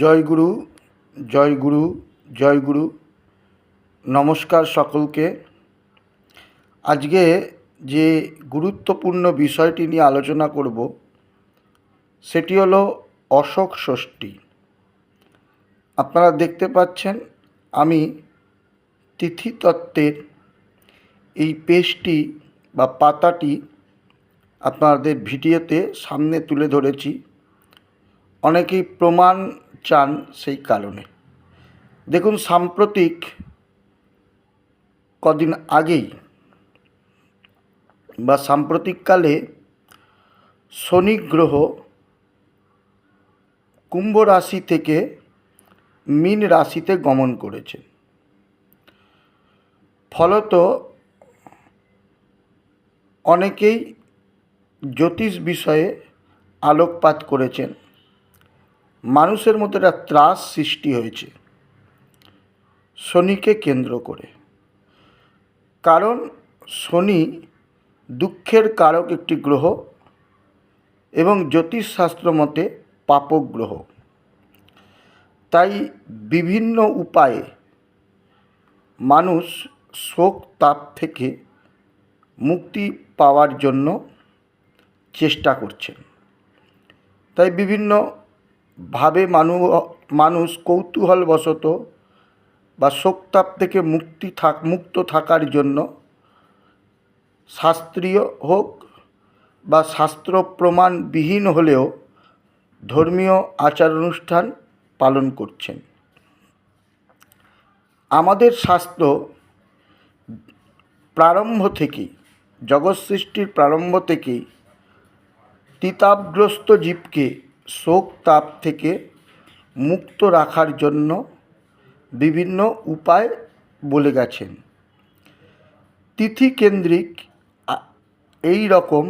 জয় গুরু জয় গুরু জয় গুরু। নমস্কার সকলকে। আজকে যে গুরুত্বপূর্ণ বিষয়টি নিয়ে আলোচনা করব, সেটি হলো অশোক ষষ্ঠী। আপনারা দেখতে পাচ্ছেন, আমি তিথিতত্ত্বের এই পেজটি বা পাতাটি আপনাদের ভিডিওতে সামনে তুলে ধরেছি। অনেকেই প্রমাণ চান সেই কারণে। দেখুন, সাম্প্রতিক কদিন আগেই বা সাম্প্রতিককালে শনি গ্রহ কুম্ভ রাশি থেকে মীন রাশিতে গমন করেছে। ফলত অনেকেই জ্যোতিষ বিষয়ে আলোকপাত করেছেন। মানুষের মধ্যে একটা ত্রাস সৃষ্টি হয়েছে। শনিকে কেন্দ্র করে। কারণ শনি দুঃখের কারক একটি গ্রহ এবং জ্যোতিষশাস্ত্র মতে পাপক গ্রহ তাই বিভিন্ন উপায়ে মানুষ শোক তাপ থেকে মুক্তি পাওয়ার জন্য চেষ্টা করছেন। তাই বিভিন্ন ভাবে মানু, মানুষ কৌতূহলবশত বা শোকতাপ থেকে মুক্তি থাক মুক্ত থাকার জন্য শাস্ত্রীয় হোক বা শাস্ত্র প্রমাণবিহীন হলেও ধর্মীয় আচার অনুষ্ঠান পালন করছেন। আমাদের শাস্ত্র প্রারম্ভ থেকেই, জগৎ সৃষ্টির প্রারম্ভ থেকেই তিতাবগ্রস্ত জীবকে শোক তাপ থেকে মুক্ত রাখার জন্য বিভিন্ন উপায় বলে গেছেন। তিথিকেন্দ্রিক এই রকম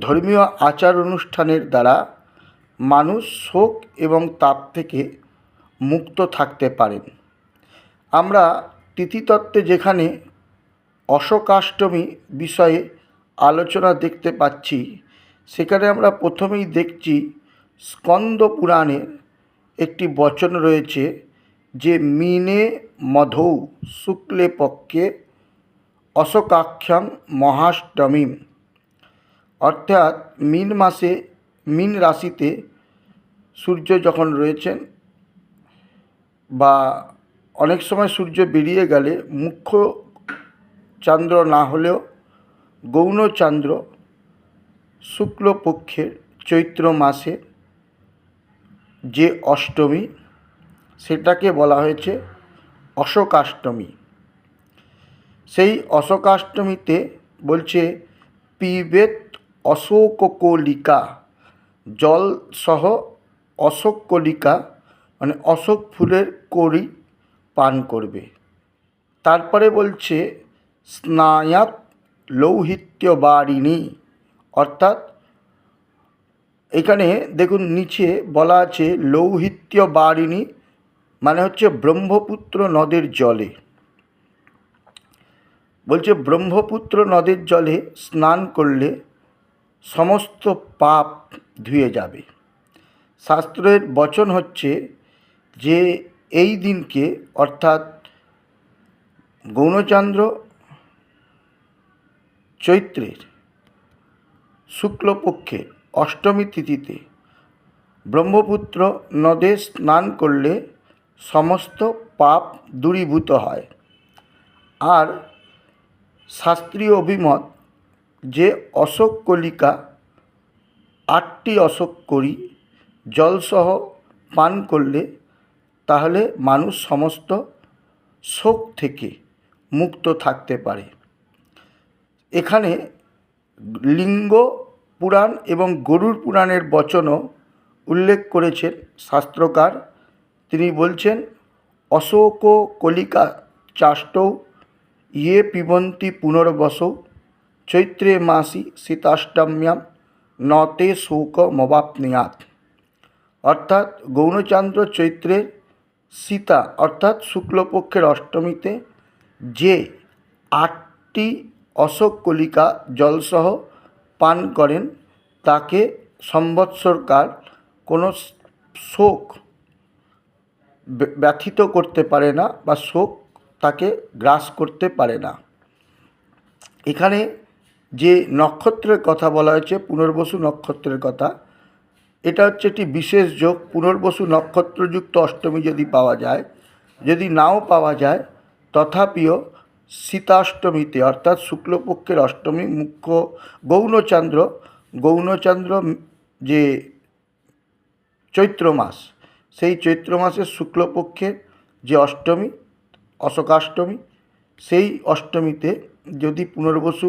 ধর্মীয় আচার অনুষ্ঠানের দ্বারা মানুষ শোক এবং তাপ থেকে মুক্ত থাকতে পারেন। আমরা তিথিতত্ত্বে যেখানে অশোকাষ্টমী বিষয়ে আলোচনা দেখতে পাচ্ছি সেখানে আমরা প্রথমেই দেখছি স্কন্দ পুরাণে একটি বচন রয়েছে যে মিনে মধৌ শুক্লে পক্ষে অশোকাখ্যাং মহাষ্টমীম। অর্থাৎ মিন মাসে মিন রাশিতে সূর্য যখন রয়েছেন বা অনেক সময় সূর্য বেরিয়ে গেলে মুখ্য চান্দ্র না হলেও গৌণ চান্দ্র শুক্লপক্ষের চৈত্র মাসে যে অষ্টমী, সেটাকে বলা হয়েছে অশোকাষ্টমী। সেই অশোকাষ্টমীতে বলছে, পিবেত অশোককলিকা, জল সহ অশোক কলিকা মানে অশোক ফুলের কড়ি পান করবে। তারপরে বলছে স্নায়াত লৌহিত্যবারিণী অর্থাৎ এখানে দেখুন, নিচে বলা আছে লৌহিত্য বারিণী মানে হচ্ছে ব্রহ্মপুত্র নদের জলে। বলছে ব্রহ্মপুত্র নদের জলে স্নান করলে সমস্ত পাপ ধুয়ে যাবে। শাস্ত্রের বচন হচ্ছে যে এই দিনকে, অর্থাৎ গৌণচন্দ্র চৈত্রের শুক্লপক্ষে অষ্টমী তিথিতে ব্রহ্মপুত্র নদে স্নান করলে সমস্ত পাপ দূরীভূত হয়। আর শাস্ত্রীয় অভিমত যে অশোক কলিকা আটটি অশোক করি জলসহ পান করলে তাহলে মানুষ সমস্ত শোক থেকে মুক্ত থাকতে পারে। এখানে লিঙ্গ, পুরাণ এবং গরুর পুরাণের বচনও উল্লেখ করেছেন শাস্ত্রকার। তিনি বলছেন, অশোক কলিকা চাষ্টৌ ইয়ে পিবন্তি পুনর্বসৌ, চৈত্রে মাসি শীতাষ্টম্যাম নতে শোক মবাপ্নিয়াত। অর্থাৎ গৌণচন্দ্র চৈত্রের সীতা, অর্থাৎ শুক্লপক্ষের অষ্টমীতে যে আটটি অশোক কলিকা জলসহ পান করেন। তাকে সম্বৎসরকাল কোনো শোক ব্য- ব্যথিত করতে পারে না বা শোক তাকে গ্রাস করতে পারে না। এখানে যে নক্ষত্রের কথা বলা হয়েছে, পুনর্বসু নক্ষত্রের কথা, এটা হচ্ছে একটি বিশেষ যোগ। পুনর্বসু নক্ষত্রযুক্ত অষ্টমী যদি পাওয়া যায়, যদি নাও পাওয়া যায়, তথাপিও শীতাষ্টমীতে অর্থাৎ শুক্লপক্ষের অষ্টমী মুখ্য গৌণচন্দ্র গৌণচন্দ্র যে চৈত্র মাস, সেই চৈত্র মাসের শুক্লপক্ষের যে অষ্টমী, অশোকাষ্টমী, সেই অষ্টমীতে যদি পুনর্বসু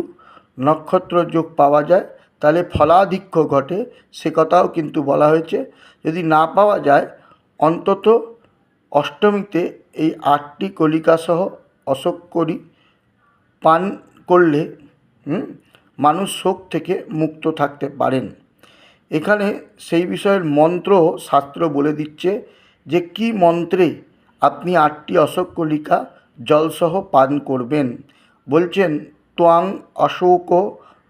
নক্ষত্র যোগ পাওয়া যায়, তাহলে ফলাধিক্য ঘটে, সে কথাও কিন্তু বলা হয়েছে। যদি না পাওয়া যায়, অন্তত অষ্টমীতে এই আটটি কলিকাসহ অশোক করি পান করলে মানুষ শোক থেকে মুক্ত থাকতে পারেন। এখানে সেই বিষয়ের মন্ত্র শাস্ত্র বলে দিচ্ছে যে, কি মন্ত্রে আপনি আটটি অশোক কলিকা জলসহ পান করবেন? বলছেন, ত্বাং অশোক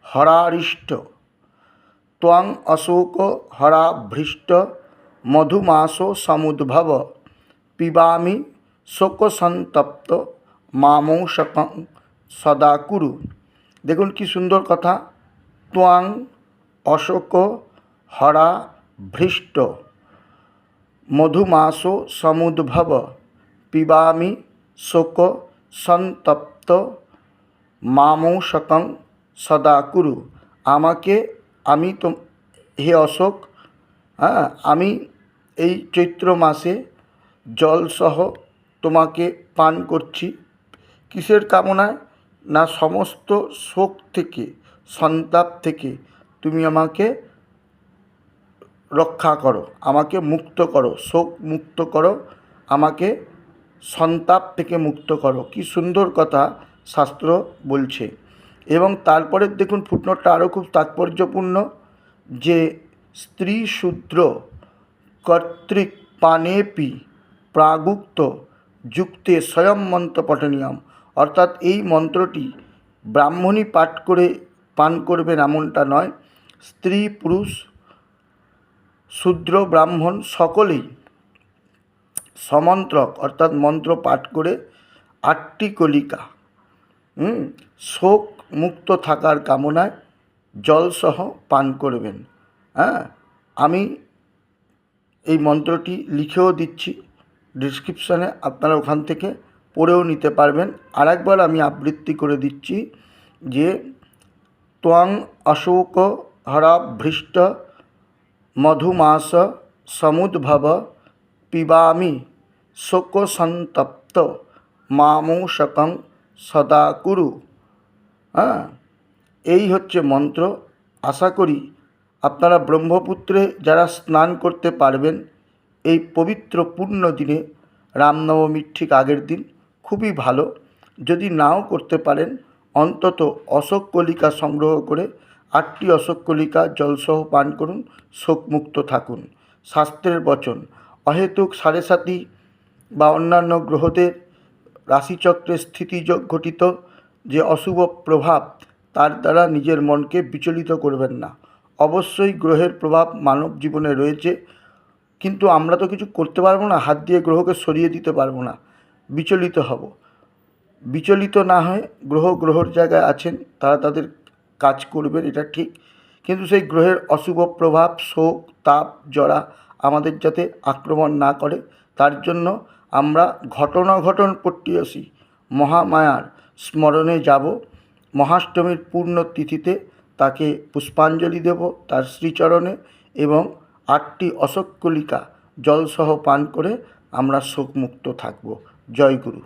হরারিষ্ট, ত্বাং অশোক হরাভৃষ্ট, মধুমাস সমুদ্ভব, পিবামি শোকসন্তপ্ত, মামৌষকং সদা কুরু দেখুন কি সুন্দর কথা। ত্বাং অশোক, হরা, ভৃষ্ট। মধুমাস, সমুদ্ভব। পিবামি, শোক, সন্তপ্ত। মামৌষকং সদা কুরু আমাকে, আমি তো, হে অশোক হ্যাঁ আমি এই চৈত্র মাসে জলসহ তোমাকে পান করছি। কিসের কামনায়? না সমস্ত শোক থেকে, সন্তাপ থেকে তুমি আমাকে রক্ষা করো, আমাকে মুক্ত করো, শোক মুক্ত করো, আমাকে সন্তাপ থেকে মুক্ত করো। কি সুন্দর কথা শাস্ত্র বলছে। এবং তারপরে দেখুন ফুটনোটটা আরও খুব তাৎপর্যপূর্ণ যে স্ত্রী শূদ্র কর্তৃক পানেপি প্রাগুক্ত যুক্তে স্বয়ং মন্ত্র পঠনীয়ম। অর্থাৎ এই মন্ত্রটি ব্রাহ্মণই পাঠ করে পান করবেন এমনটা নয়। স্ত্রী, পুরুষ, শূদ্র, ব্রাহ্মণ সকলেই সমন্ত্রক, অর্থাৎ মন্ত্র পাঠ করে আটটি কলিকা শোক মুক্ত থাকার কামনায় জলসহ পান করবেন। হ্যাঁ আমি এই মন্ত্রটি লিখেও দিচ্ছি ডিসক্রিপশানে আপনারা ওখান থেকে পড়েও নিতে পারবেন। আরেকবার আমি আবৃত্তি করে দিচ্ছি যে, ত্বং অশোক হরাভৃষ্ট মধুমাস সমুদ্ভব পিবামি শোকসন্তপ্ত মামৌষকং সদা কুরু হ্যাঁ এই হচ্ছে মন্ত্র। আশা করি আপনারা ব্রহ্মপুত্রে যারা স্নান করতে পারবেন, এই পবিত্র পূর্ণ দিনে রামনবমীর ঠিক আগের দিন খুবই ভালো। যদি নাও করতে পারেন, অন্তত অশোক কলিকা সংগ্রহ করে আটটি অশোক কলিকা জলসহ পান করুন, শোকমুক্ত থাকুন। শাস্ত্রের বচন, অহেতুক সাড়ে সাতি বা অন্যান্য গ্রহদের রাশিচক্রের স্থিতিযোগ ঘটিত যে অশুভ প্রভাব, তার দ্বারা নিজের মনকে বিচলিত করবেন না। অবশ্যই গ্রহের প্রভাব মানব জীবনে রয়েছে, কিন্তু আমরা তো কিছু করতে পারব না, হাত দিয়ে গ্রহকে সরিয়ে দিতে পারব না। বিচলিত হব। বিচলিত না হয়ে গ্রহ গ্রহর জায়গায় আছেন, তারা তাদের কাজ করবেন, এটা ঠিক। কিন্তু সেই গ্রহের অশুভ প্রভাব, শোক, তাপ, জরা আমাদের যাতে আক্রমণ না করে, তার জন্য আমরা ঘটনা ঘটন পট্টিয়সী মহামায়ার স্মরণে যাব। মহাষ্টমীর পূর্ণ তিথিতে তাকে পুষ্পাঞ্জলি দেব তার শ্রীচরণে এবং আটটি অশোক কলিকা জলসহ পান করে আমরা শোকমুক্ত থাকব। জয় গুরু।